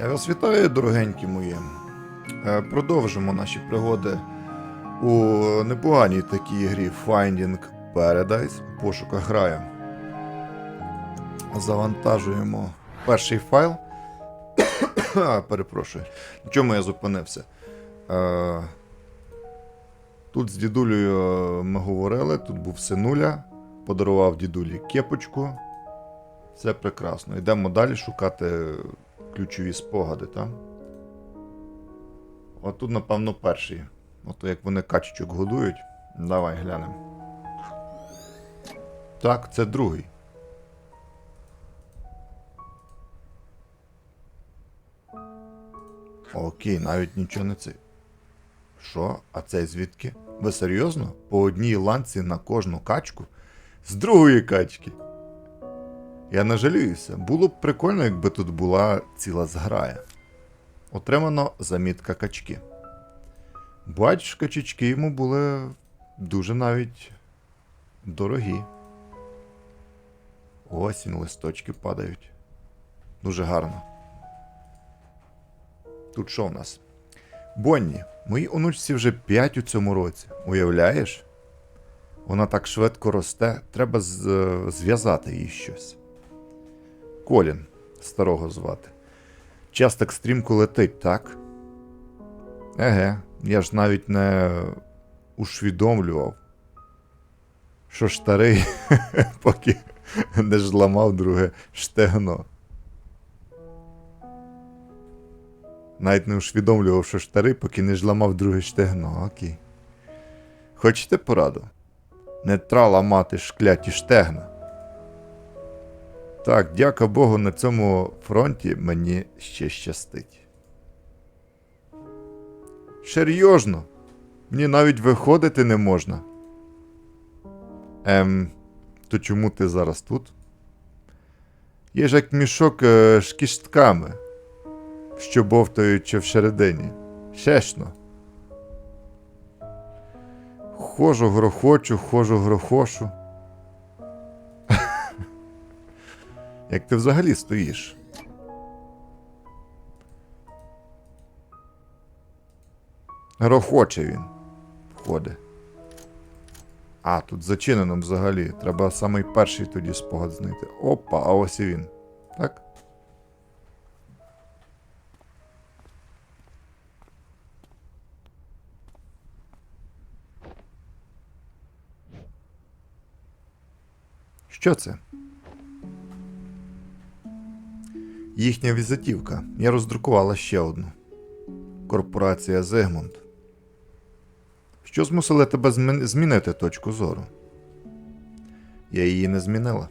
Я вас вітаю, дорогенькі мої. Е, Продовжимо наші пригоди у непоганій такій грі Finding Paradise. в Пошуках граю. Завантажуємо перший файл. Перепрошую. На чому я зупинився? Е, Тут з дідулею ми говорили, тут був синуля, подарував дідулі кепочку. Все прекрасно. Йдемо далі шукати ключові спогади, так? От тут, напевно, перший. Ото як вони качечок годують. Давай глянемо. Так, це другий. Окей, навіть нічого не цей. Що? А це звідки? Ви серйозно? По одній ланці на кожну качку? З другої качки. Я не жалююся. Було б прикольно, якби тут була ціла зграя. Отримано замітка качки. Бач, качечки йому були дуже навіть дорогі. Осінь, листочки падають. Дуже гарно. Тут що в нас? Бонні, моїй онучці вже 5 у цьому році. Уявляєш? Вона так швидко росте, треба е, зв'язати їй щось. Колін, старого звати. Час так стрімко летить, так? Еге, я ж навіть не усвідомлював, що старий, поки не зламав друге штегно. Навіть не усвідомлював, що старий, поки не зламав друге штегно, окей. Хочете пораду? Не тра ламати шкляті штегна. Так, дяка Богу, на цьому фронті мені ще щастить. Серйозно? Мені навіть виходити не можна. Ем, то чому ти зараз тут? Є ж як мішок е, з кістками, що бовтаючи всередині. Чесно. Хожу, грохочу, хожу, грохошу. Як ти взагалі стоїш? Грохоче він. Входить. А, тут зачинено взагалі. Треба самий перший тоді спогад знайти. Опа, а ось і він. Так? Що це? Їхня візитівка. Я роздрукувала ще одну. Корпорація Зигмунд. Що змусило тебе змінити точку зору? Я її не змінила.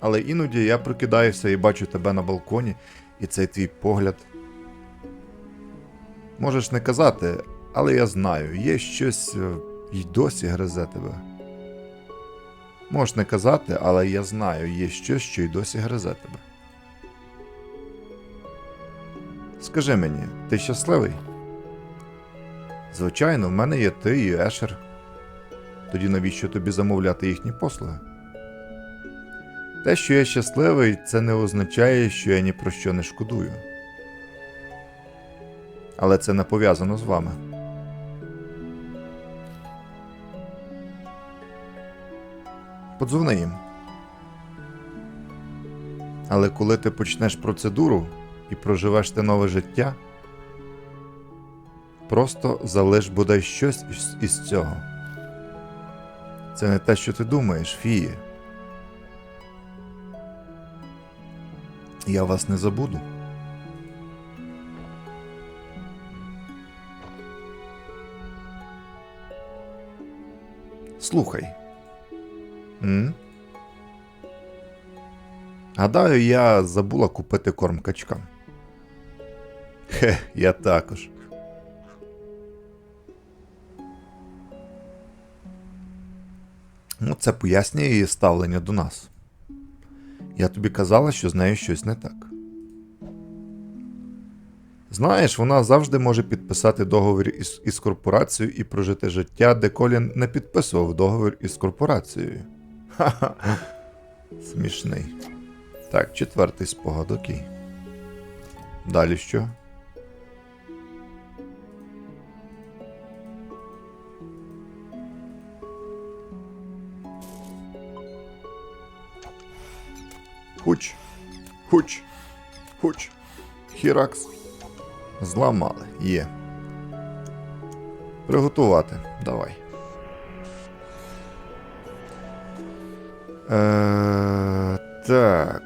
Але іноді я прокидаюся і бачу тебе на балконі, і цей твій погляд. Можеш не казати, але я знаю, є щось е, й досі гризе тебе. Можеш не казати, але я знаю, є щось, що й досі гризе тебе. Скажи мені, ти щасливий? Звичайно, в мене є ти і Ешер. Тоді навіщо тобі замовляти їхні послуги? Те, що я щасливий, це не означає, що я ні про що не шкодую. Але це не пов'язано з вами. Подзвони їм. Але коли ти почнеш процедуру і проживеш те нове життя, просто залиш бодай щось із, цього. Це не те, що ти думаєш, Фії. Я вас не забуду. Слухай. М? Гадаю, я забула купити корм качкам. Хе, я також. Ну, це пояснює її ставлення до нас. Я тобі казала, що з нею щось не так. Знаєш, вона завжди може підписати договір із, із корпорацією і прожити життя, де Колін не підписував договір із корпорацією. Ха-ха. Смішний. Так, четвертий спогад, окей. Далі що? Хуч. Хуч. Хуч. Хіракс. Зламали. Є. Приготувати. Давай. Е, так.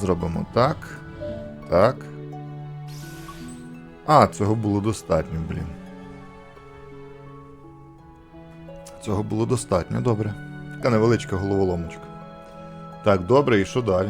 Зробимо так. Так. А, цього було достатньо, блін. Цього було достатньо, добре. Така невеличка головоломочка. Так, добре, і що далі?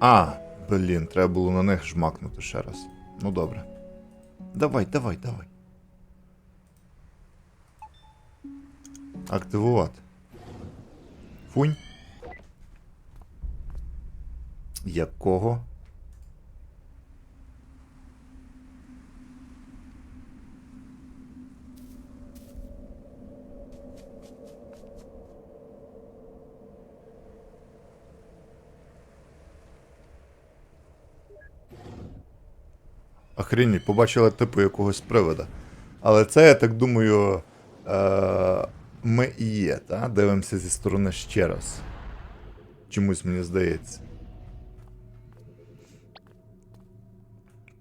А, блін, треба було на них жмакнути ще раз. Ну добре. Давай, давай, давай. Активувати. Фунь. Якого? Охренеть, побачила типу якогось привода. Але це, я так думаю, е- ми і є, та? Дивимося зі сторони ще раз. Чомусь мені здається.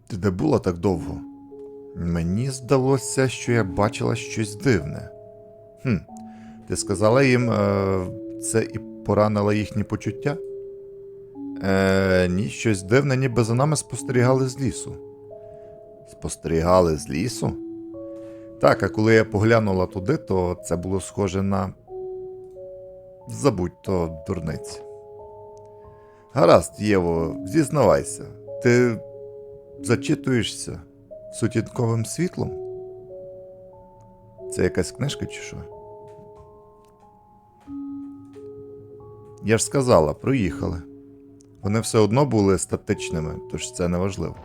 Ти де була так довго? Мені здалося, що я бачила щось дивне. Хм, ти сказала їм, е- це і поранило їхні почуття? Е, ні, щось дивне, ніби за нами спостерігали з лісу. Спостерігали з лісу? Так, а коли я поглянула туди, то це було схоже на. Забудь то дурниці. Гаразд, Єво, зізнавайся, ти зачитуєшся сутінковим світлом? Це якась книжка чи що? Я ж сказала, проїхали. Вони все одно були статичними, тож це не важливо.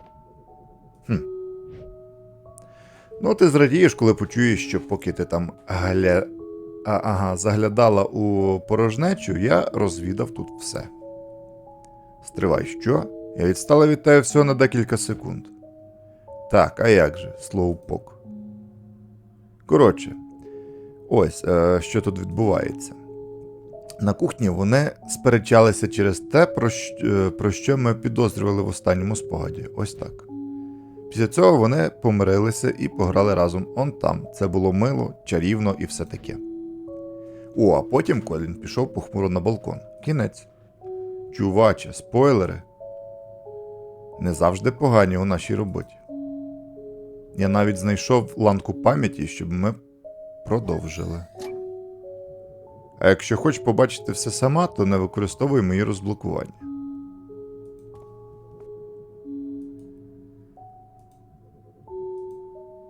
Ну, ти зрадієш, коли почуєш, що поки ти там гля... а, ага, заглядала у порожнечу, я розвідав тут все. Стривай, що? Я відстала від тебе всього на декілька секунд. Так, а як же, слоупок. Коротше, ось е, що тут відбувається. На кухні вони сперечалися через те, про що, е, про що ми підозрювали в останньому спогаді. Ось так. Після цього вони помирилися і пограли разом он там. Це було мило, чарівно і все таке. О, а потім Колін пішов похмуро на балкон. Кінець. Чуваче, спойлери. Не завжди погані у нашій роботі. Я навіть знайшов ланку пам'яті, щоб ми продовжили. А якщо хочеш побачити все сама, то не використовуй мої розблокування.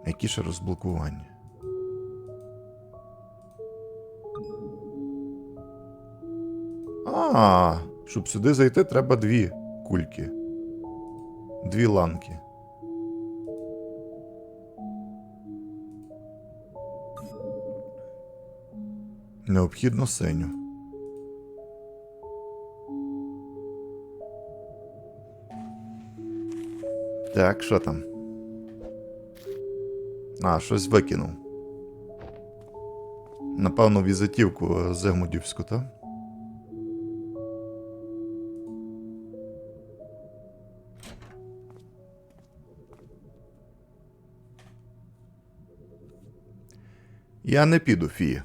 Які ще розблокування? А, щоб сюди зайти, треба дві кульки. Дві ланки. Необхідно синю. Так, що там? А, щось викинув. Напевно, візитівку Зигмудівську, так? Я не піду, Фія.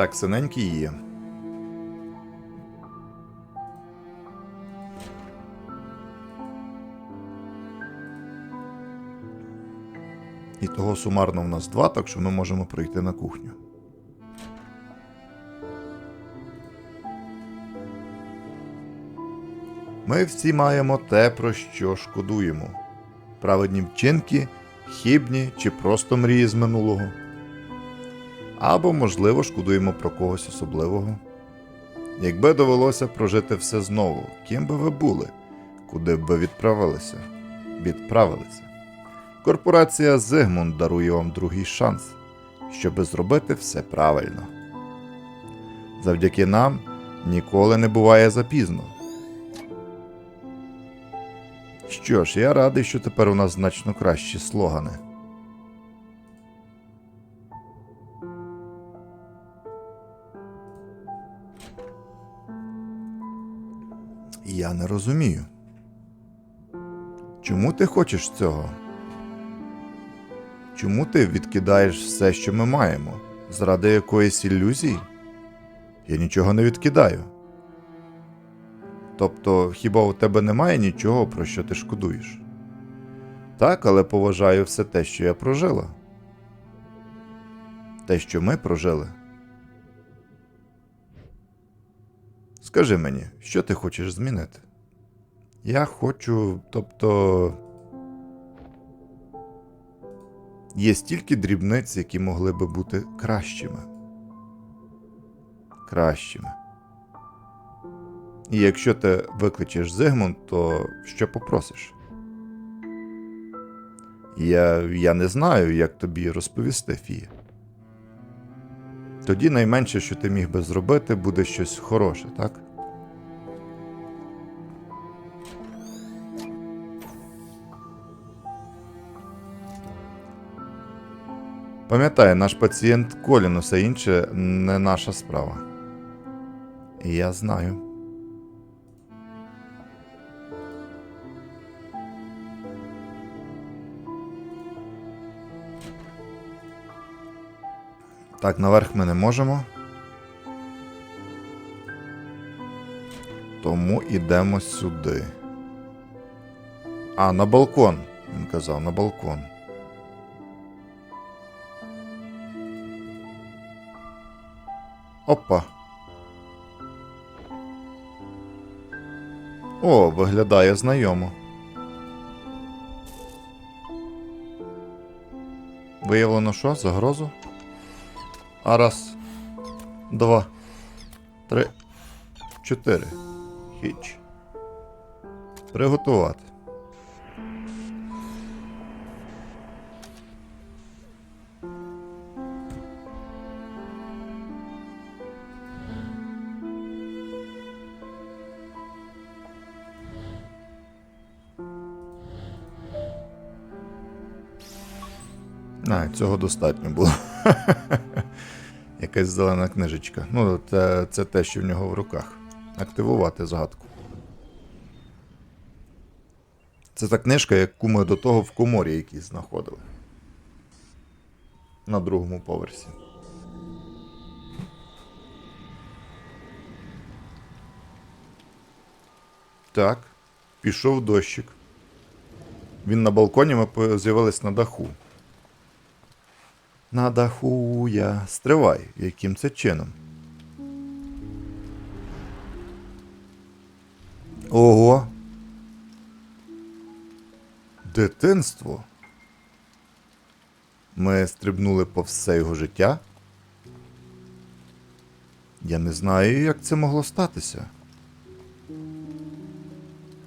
Так, синенький є. І того сумарно в нас два, так що ми можемо пройти на кухню. Ми всі маємо те, про що шкодуємо. Праведні вчинки, хібні чи просто мрії з минулого. Або, можливо, шкодуємо про когось особливого. Якби довелося прожити все знову, ким би ви були, куди б ви відправилися? Відправилися. Корпорація Зигмунд дарує вам другий шанс, щоби зробити все правильно. Завдяки нам ніколи не буває запізно. Що ж, я радий, що тепер у нас значно кращі слогани. Я не розумію. Чому ти хочеш цього? Чому ти відкидаєш все, що ми маємо, заради якоїсь ілюзії? Я нічого не відкидаю. Тобто, хіба у тебе немає нічого, про що ти шкодуєш? Так, але поважаю все те, що я прожила. Те, що ми прожили. Скажи мені, що ти хочеш змінити? Я хочу, тобто. Є стільки дрібниць, які могли би бути кращими. Кращими. І якщо ти викличеш Зигмунд, то що попросиш? Я, я не знаю, як тобі розповісти, Фія. Тоді найменше, що ти міг би зробити, буде щось хороше, так? Пам'ятай, наш пацієнт Колін, усе інше не наша справа. Я знаю. Так, наверх ми не можемо. Тому йдемо сюди. А, на балкон. Він казав, на балкон. Опа. О, виглядає знайомо. Виявлено що? Загрозу? А раз, два, три, чотири. Хіч. Приготувати. Цього достатньо було. Якась зелена книжечка. Ну, це, це те, що в нього в руках. Активувати згадку. Це та книжка, яку ми до того в коморі якісь знаходили. На другому поверсі. Так, пішов дощик. Він на балконі ми з'явились на даху. На даху я. Стривай, яким це чином? Ого. Дитинство. Ми стрибнули по все його життя. Я не знаю, як це могло статися.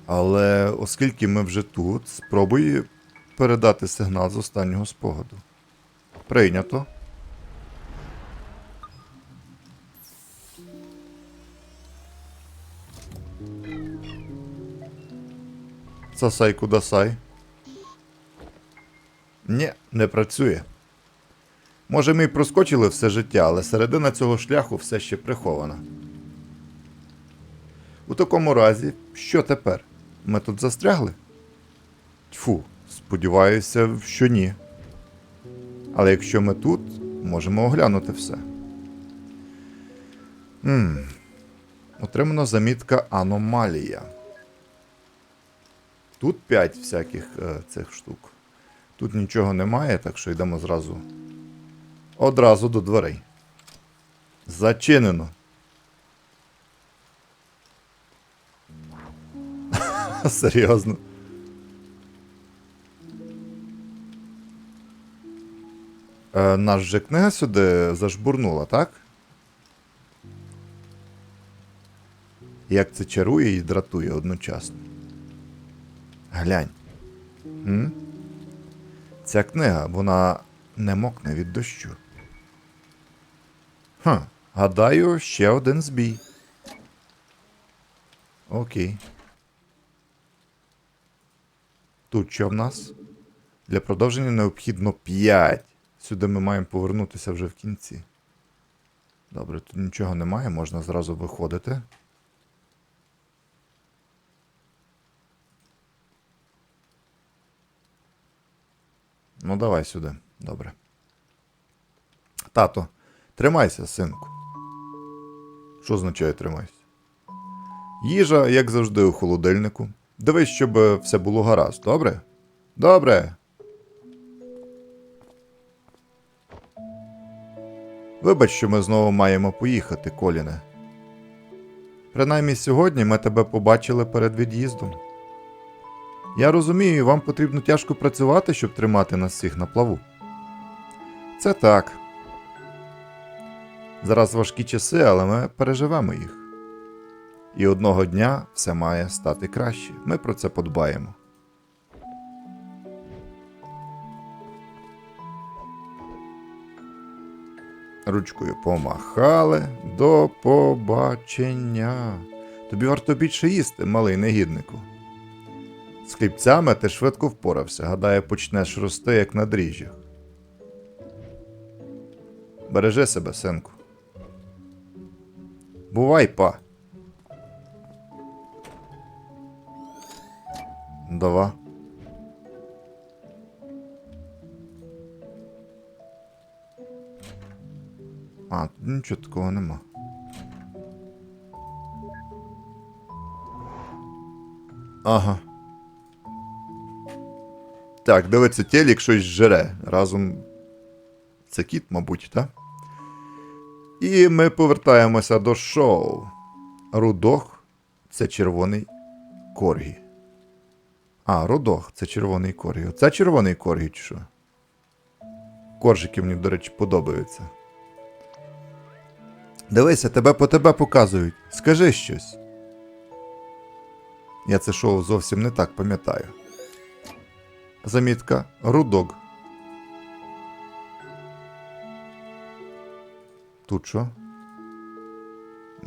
Але оскільки ми вже тут, спробуй передати сигнал з останнього спогаду. Прийнято. Сасай кудасай. Ні, не працює. Може, ми й проскочили все життя, але середина цього шляху все ще прихована. У такому разі, що тепер? Ми тут застрягли? Тьфу, сподіваюся, що ні. Але якщо ми тут, можемо оглянути все. М. Отримано замітка аномалія. Тут 5 всяких е, цих штук. Тут нічого немає, так що йдемо зразу. Одразу до дверей. Зачинено. Серйозно. Е, нас же книга сюди зажбурнула, так? Як це чарує і дратує одночасно. Глянь. М? Ця книга, вона не мокне від дощу. Ха, гадаю, ще один збій. Окей. Тут що в нас? Для продовження необхідно 5. Сюди ми маємо повернутися вже в кінці. Добре, тут нічого немає, можна зразу виходити. Ну, давай сюди. Добре. Тато, тримайся, синку. Що означає тримайся? Їжа, як завжди, у холодильнику. Дивись, щоб все було гаразд, добре? Добре. Вибач, що ми знову маємо поїхати, Коліне. Принаймні сьогодні ми тебе побачили перед від'їздом. Я розумію, вам потрібно тяжко працювати, щоб тримати нас всіх на плаву. Це так. Зараз важкі часи, але ми переживемо їх. І одного дня все має стати краще. Ми про це подбаємо. Ручкою помахали. До побачення. Тобі варто більше їсти, малий негіднику. З хлібцями ти швидко впорався. Гадаю, почнеш рости, як на дріжджах. Бережи себе, синку. Бувай, па. Дава. А, тут нічого такого нема. Ага. Так, дивиться телек щось жре. Разом. Це кіт, мабуть, так? І ми повертаємося до шоу. Рудох це червоний коргі. А, Рудох це червоний коргі. Це червоний коргі, чи що? Коржики мені, до речі, подобаються. Дивися, тебе по тебе показують. Скажи щось. Я це шоу зовсім не так пам'ятаю. Замітка Рудок. Тут що?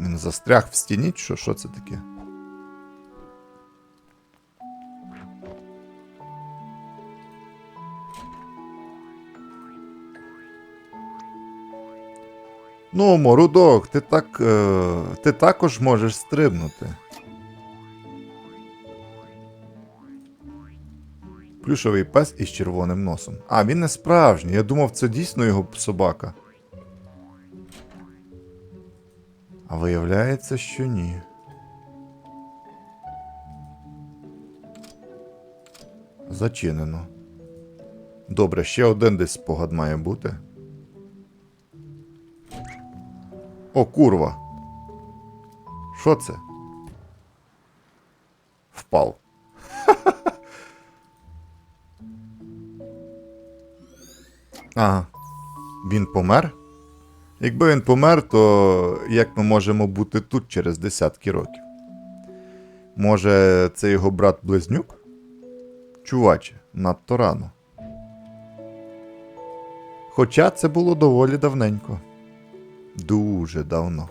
Він застряг в стіні, що? Що це таке? Ну, Морудок, ти так. Е, ти також можеш стрибнути. Плюшовий пес із червоним носом. А, він не справжній. Я думав, це дійсно його собака. А виявляється, що ні. Зачинено. Добре, ще один десь спогад має бути. Курва. Що це? Впав. Ага. Він помер? Якби він помер, то як ми можемо бути тут через десятки років? Може, це його брат-близнюк? Чуваче, надто рано. Хоча це було доволі давненько. Дуже давно.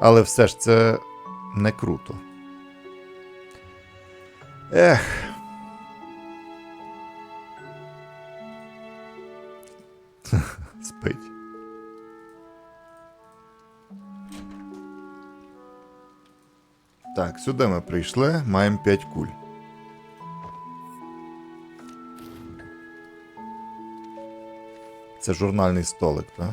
Але все ж це не круто. Ех. Спить. Так, сюди ми прийшли, маємо 5 куль. Це журнальний столик, так?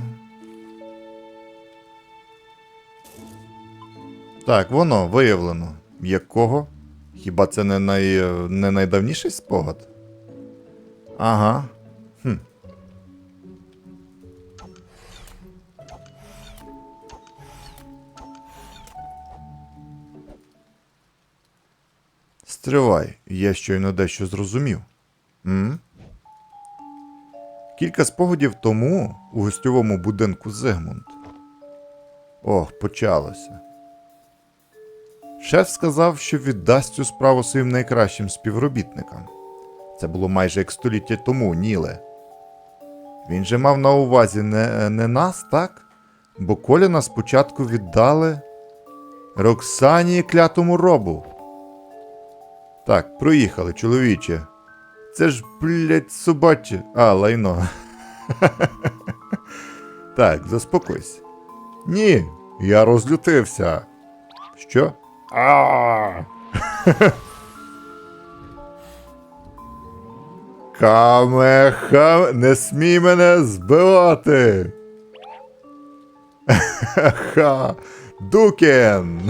Так, воно виявлено. Якого? Хіба це не, най... не найдавніший спогад? Ага. Хм. Стривай, я щойно дещо зрозумів. М? Кілька спогадів тому у гостьовому будинку Зигмунд. Ох, почалося. Шеф сказав, що віддасть цю справу своїм найкращим співробітникам. Це було майже як століття тому, Ніле. Він же мав на увазі не, не нас, так? Бо Коліна спочатку віддали Роксані клятому робу. Так, проїхали, чоловіче. Це ж, блядь, собаче. А, лайно. так, заспокойся. Ні, я розлютився. Що? Камеха, не смій мене збивати. Ха, Дукен.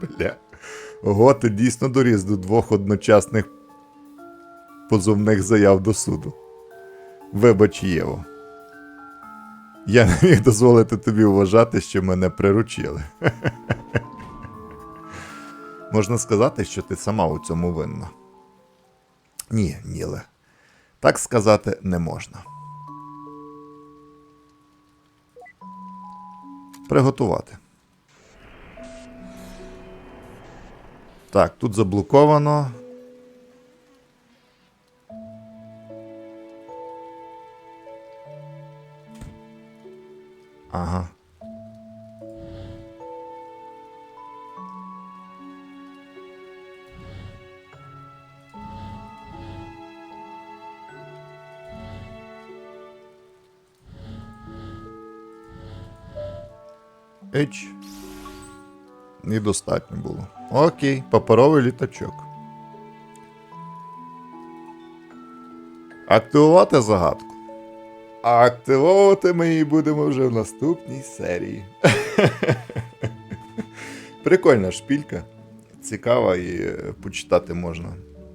Бля. Ого, ти дійсно доріс до двох одночасних позовних заяв до суду. Вибач, Єво. Я не міг дозволити тобі вважати, що мене приручили. Можна сказати, що ти сама у цьому винна. Ні, Ніле. Так сказати не можна. Приготувати. Так, тут заблоковано. Ага. Еч. Недостатньо було. Окей, паперовий літачок. Активувати загадку. А активовувати ми її будемо вже в наступній серії. Прикольна шпілька. Цікава і е, почитати можна.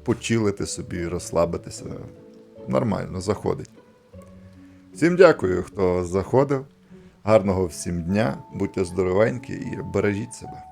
Почилити собі, розслабитися. Нормально, заходить. Всім дякую, хто заходив. Гарного всім дня, будьте здоровенькі і бережіть себе.